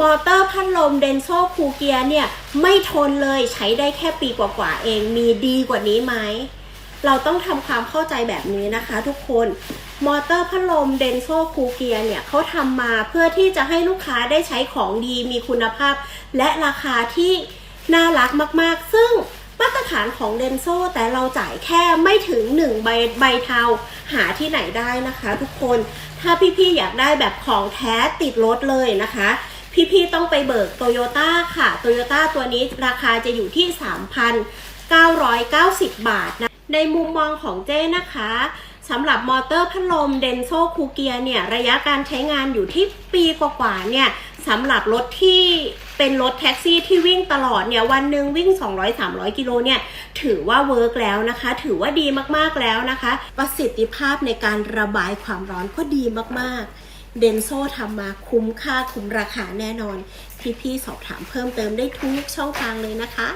มอเตอร์พัดลมเดนโซคูเกียเนี่ยไม่ทนเลยใช้ได้แค่ปีกว่าๆเองมีดีกว่านี้ไหม เราต้องทำความเข้าใจแบบนี้นะคะทุกคนมอเตอร์พัดลมเดนโซคูเกียเนี่ยเขาทำมาเพื่อที่จะให้ลูกค้าได้ใช้ของดีมีคุณภาพ และราคาที่น่ารักมากๆ ซึ่งมาตรฐานของเดนโซแต่เราจ่ายแค่ไม่ถึง1ใบใบเทาหาที่ไหนได้นะคะทุกคนถ้าพี่ๆอยากได้แบบของแท้ติดรถเลยนะคะ พี่ๆต้องไปเบิกโตโยต้าค่ะโตโยต้าตัวนี้ราคาจะอยู่ที่ 3,990 บาทนะ ในมุมมองของเจ้นะคะสำหรับมอเตอร์พัดลมเดนโซคูเกียเนี่ยระยะการใช้งานอยู่ที่ปีกว่าๆเนี่ยสำหรับรถที่เป็นรถแท็กซี่ที่วิ่งตลอดเนี่ยวันหนึ่งวิ่ง 200-300 กิโลเนี่ยถือว่าเวิร์กแล้วนะคะ ถือว่าดีมากๆแล้วนะคะ ประสิทธิภาพในการระบายความร้อนก็ดีมากๆ เดนโซทำมาคุ้มค่าคุ้มราคาแน่นอน พี่ๆสอบถามเพิ่มเติมได้ทุกช่องทางเลยนะคะ